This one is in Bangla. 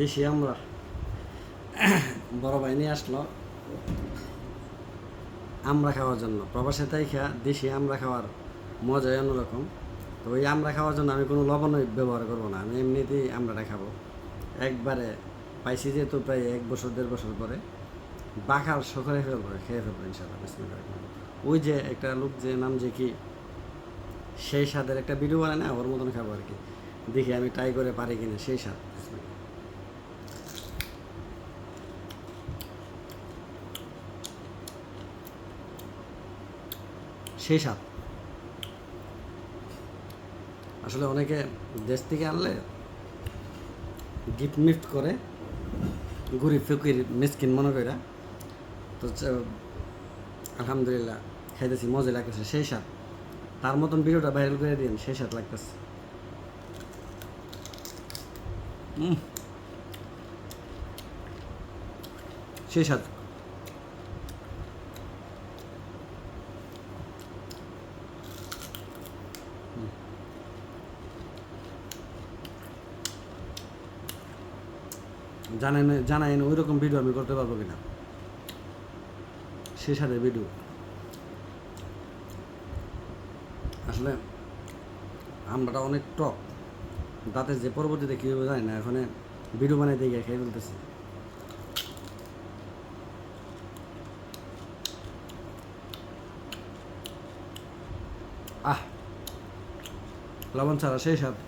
দেশি আমরা বড় ভাই নিয়ে আসলো আমরা খাওয়ার জন্য। প্রবাসে তাই খা দেশি আমরা খাওয়ার মজাই অন্যরকম। তো ওই আমরা খাওয়ার জন্য আমি কোনো লবণ ব্যবহার করব না, আমি এমনিতেই আমরাটা খাব। একবারে পাইছি যেহেতু প্রায় এক বছর, দেড় বছর পরে। বাকার সকালে ফেলব, খেয়ে ফেলব ইনশাল্লাহ ওই যে একটা লোক যে নাম যে কি, সেই স্বাদের একটা ভিডিও বানায় না, ওর মতন খাব আর কি। দেখি আমি ট্রাই করে পারি কিনা সেই স্বাদ। সেই স্বাদ। আসলে অনেকে দেশ থেকে আনলে গিফট মিফট করে গরিব ফকির, মিসকিন মনে করে তো আলহামদুলিল্লাহ খাইতেছি মজা লাগতেছে, সেই স্বাদ। তার মতন ভিডিওটা ভাইরাল করে দিন সেই স্বাদ লাগতেছে। সেই স্বাদ। জানেন জানাইন ওই রকম ভিডিও আমি করতে পারব কিনা? সে সাথে ভিডিও আসলে, আমরাটা অনেক টক দাঁতে যে পরবর্তীতে কী হবে জানি না, এখন ভিডিও বানাইতে গিয়ে খেয়ে ফেলতেছি। আহ! লবণ ছাড়া সেই সাথে